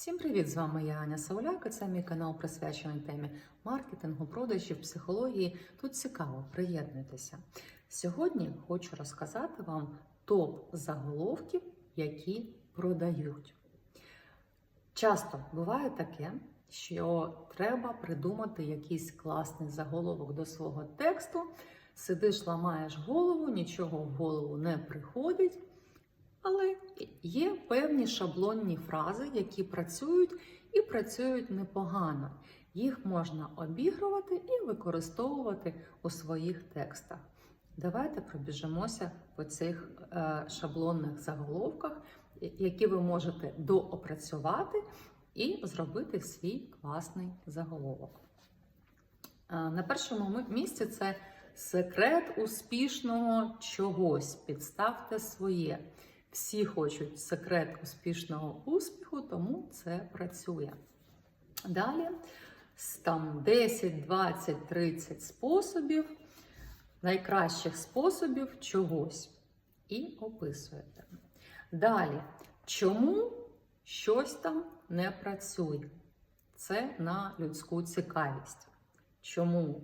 Всім привіт! З вами я Аня Сауляк. Це мій канал присвячений темі маркетингу, продажів, психології. Тут цікаво, приєднуйтеся. Сьогодні хочу розказати вам топ заголовків, які продають. Часто буває таке, що треба придумати якийсь класний заголовок до свого тексту. Сидиш, ламаєш голову, нічого в голову не приходить. Але є певні шаблонні фрази, які працюють і працюють непогано. Їх можна обігрувати і використовувати у своїх текстах. Давайте пробіжимося по цих е, шаблонних заголовках, які ви можете доопрацювати і зробити свій класний заголовок. Е, на першому місці це секрет успішного чогось. Підставте своє. Всі хочуть секрет успішного успіху, тому це працює. Далі там 10, 20, 30 способів, найкращих способів чогось. І описуєте. Далі, чому щось там не працює? Це на людську цікавість. Чому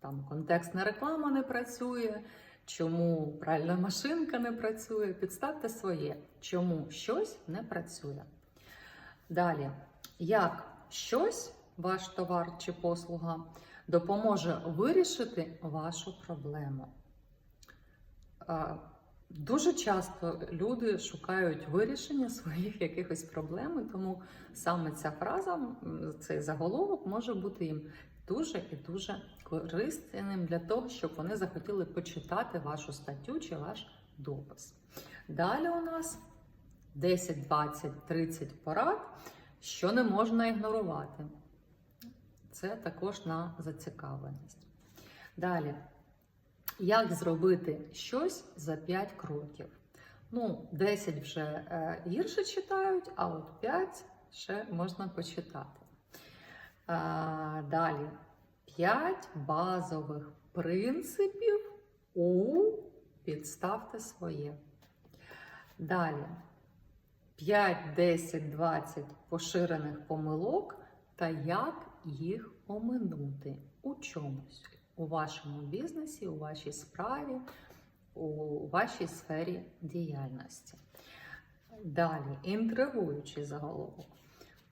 там контекстна реклама не працює? Чому пральна машинка не працює? Підставте своє, чому щось не працює. Далі, як щось, ваш товар чи послуга, допоможе вирішити вашу проблему. Дуже часто люди шукають вирішення своїх якихось проблем, тому саме ця фраза, цей заголовок може бути їм дуже і дуже корисним для того, щоб вони захотіли почитати вашу статтю чи ваш допис. Далі у нас 10, 20, 30 порад, що не можна ігнорувати. Це також на зацікавленість. Далі, як зробити щось за 5 кроків? Ну, 10 вже е, гірше читають, а от 5 ще можна почитати. Далі 5 базових принципів у підставте своє. Далі 5, 10, 20 поширених помилок та як їх оминути у чомусь у вашому бізнесі, у вашій справі, у вашій сфері діяльності. Далі інтригуючий заголовок.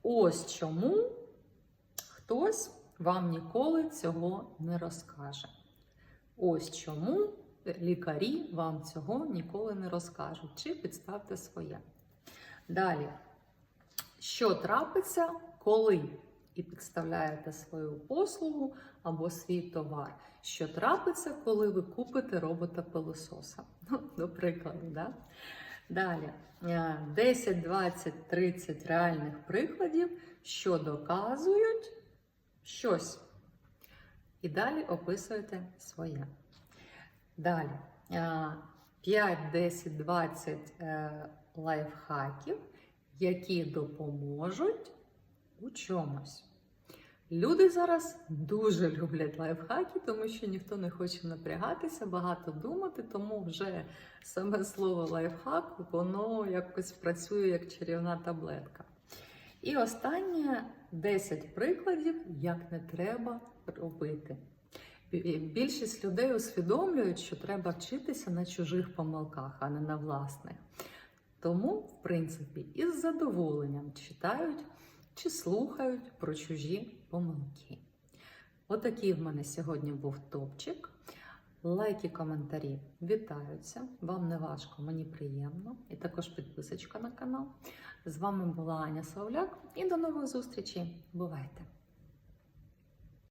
Ось чому хтось вам ніколи цього не розкаже. Ось чому лікарі вам цього ніколи не розкажуть. Чи підставте своє. Далі, що трапиться, коли і підставляєте свою послугу або свій товар. Що трапиться, коли ви купите робота-пилососа? Ну, до прикладу, да? Далі 10, 20, 30 реальних прикладів, що доказують щось. І далі описуєте своє. Далі 5, 10, 20 лайфхаків, які допоможуть у чомусь. Люди зараз дуже люблять лайфхаки, тому що ніхто не хоче напрягатися, багато думати, тому вже саме слово лайфхак, воно якось працює як чарівна таблетка. І останнє 10 прикладів, як не треба робити. Більшість людей усвідомлюють, що треба вчитися на чужих помилках, а не на власних. Тому, в принципі, із задоволенням читають чи слухають про чужі помилки. Отакий в мене сьогодні був топчик. Лайки, коментарі вітаються. Вам не важко, мені приємно. І також підписочка на канал. З вами була Аня Славляк, і до нових зустрічей. Бувайте!